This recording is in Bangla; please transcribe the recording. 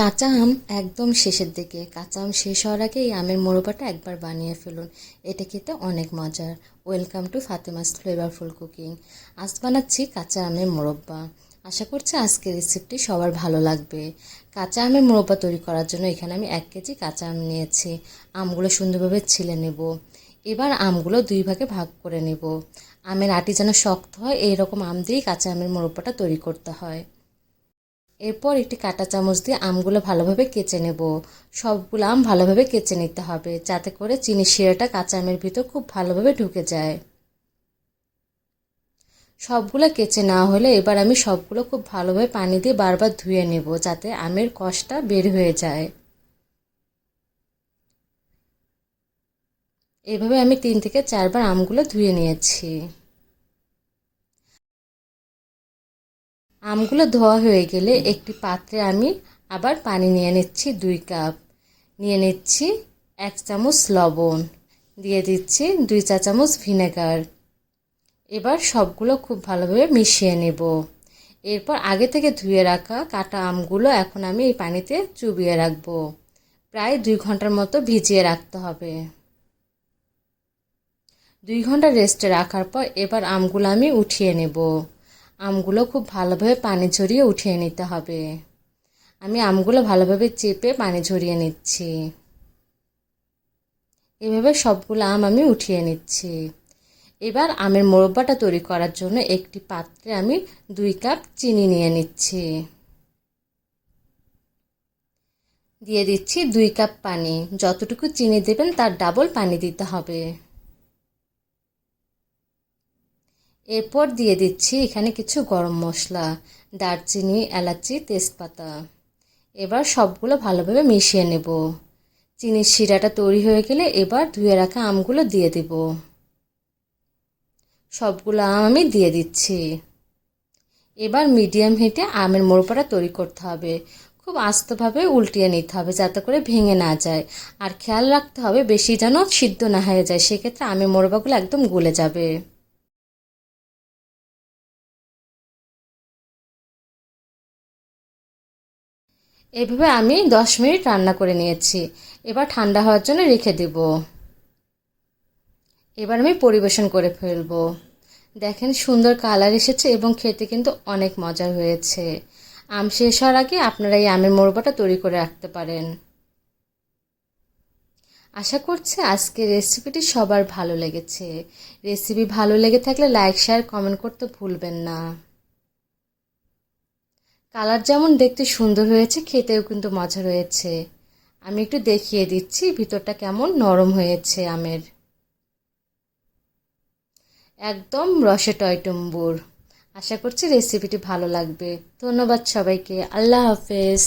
কাঁচা আম একদম শেষের দিকে। কাঁচা আম শেষ হওয়ার আগে এই আমের মোড়োবাটা একবার বানিয়ে ফেলুন। এটা খেতে অনেক মজার। Welcome to Fatema's flavourful cooking আজ বানাচ্ছি কাঁচা আমের মোরব্বা। আশা করছি আজকের রেসিপিটি সবার ভালো লাগবে। কাঁচা আমের মোরব্বা তৈরি করার জন্য এখানে আমি এক কেজি কাঁচা আম নিয়েছি। আমগুলো সুন্দরভাবে ছিলে নেব। এবার আমগুলো দুই ভাগে ভাগ করে নেব। আমের আটি যেন শক্ত হয়, এইরকম আম দিয়েই কাঁচা আমের মোরব্বাটা তৈরি করতে হয়। এরপর একটি কাঁটা চামচ দিয়ে আমগুলো ভালোভাবে কেচে নেব। সবগুলো আম ভালোভাবে কেচে নিতে হবে, যাতে করে চিনি শিরাটা কাঁচা আমের ভিতর খুব ভালোভাবে ঢুকে যায়। সবগুলো কেচে না হলে এবার আমি সবগুলো খুব ভালোভাবে পানি দিয়ে বারবার ধুয়ে নেব, যাতে আমের কষটা বের হয়ে যায়। এভাবে আমি তিন থেকে চারবার আমগুলো ধুয়ে নিয়েছি। আমগুলো ধোয়া হয়ে গেলে একটি পাত্রে আমি আবার পানি নিয়ে নিচ্ছি দুই কাপ। নিয়ে নিচ্ছি এক চামচ লবণ। দিয়ে দিচ্ছি দুই চা চামচ ভিনেগার। এবার সবগুলো খুব ভালোভাবে মিশিয়ে নেব। এরপর আগে থেকে ধুয়ে রাখা কাটা আমগুলো এখন আমি এই পানিতে চুবিয়ে রাখব। প্রায় দুই ঘণ্টার মতো ভিজিয়ে রাখতে হবে। দুই ঘণ্টা রেস্টে রাখার পর এবার আমগুলো আমি উঠিয়ে নেব। আমগুলো খুব ভালোভাবে পানি ঝরিয়ে উঠিয়ে নিতে হবে। আমি আমগুলো ভালোভাবে চেপে পানি ঝরিয়ে নিচ্ছি। এভাবে সবগুলো আম আমি উঠিয়ে নিচ্ছি। এবার আমের মোরব্বাটা তৈরি করার জন্য একটি পাত্রে আমি দুই কাপ চিনি নিয়ে নিচ্ছি। দিয়ে দিচ্ছি দুই কাপ পানি। যতটুকু চিনি দেবেন তার ডাবল পানি দিতে হবে। এরপর দিয়ে দিচ্ছি এখানে কিছু গরম মশলা, দারচিনি, এলাচি, তেজপাতা। এবার সবগুলো ভালোভাবে মিশিয়ে নেব। চিনির শিরাটা তৈরি হয়ে গেলে এবার ধুয়ে রাখা আমগুলো দিয়ে দেব। সবগুলো আম আমি দিয়ে দিচ্ছি। এবার মিডিয়াম হিটে আমের মোড়পাটা তৈরি করতে হবে। খুব আস্তভাবে উল্টিয়ে নিতে হবে যাতে করে ভেঙে না যায়। আর খেয়াল রাখতে হবে বেশি যেন সিদ্ধ না হয়ে যায়, সেক্ষেত্রে আমের মোড়বাগুলো একদম গলে যাবে। এভাবে আমি দশ মিনিট রান্না করে নিয়েছি। এবার ঠান্ডা হওয়ার জন্য রেখে দেব। এবার আমি পরিবেশন করে ফেলব। দেখেন সুন্দর কালার এসেছে এবং খেতে কিন্তু অনেক মজার হয়েছে। আম শেষ হওয়ার আগে আপনারা এই আমের মোরবাটা তৈরি করে রাখতে পারেন। আশা করছি আজকের রেসিপিটি সবার ভালো লেগেছে। রেসিপি ভালো লেগে থাকলে লাইক, শেয়ার, কমেন্ট করতে ভুলবেন না। কালার যেমন দেখতে সুন্দর হয়েছে, খেতেও কিন্তু মজা রয়েছে। আমি একটু দেখিয়ে দিচ্ছি, ভিতরটা কেমন নরম হয়েছে আমের। একদম রসে টয়টম্বুর আশা করছি রেসিপিটি ভালো লাগবে। ধন্যবাদ সবাইকে। আল্লাহ হাফেজ।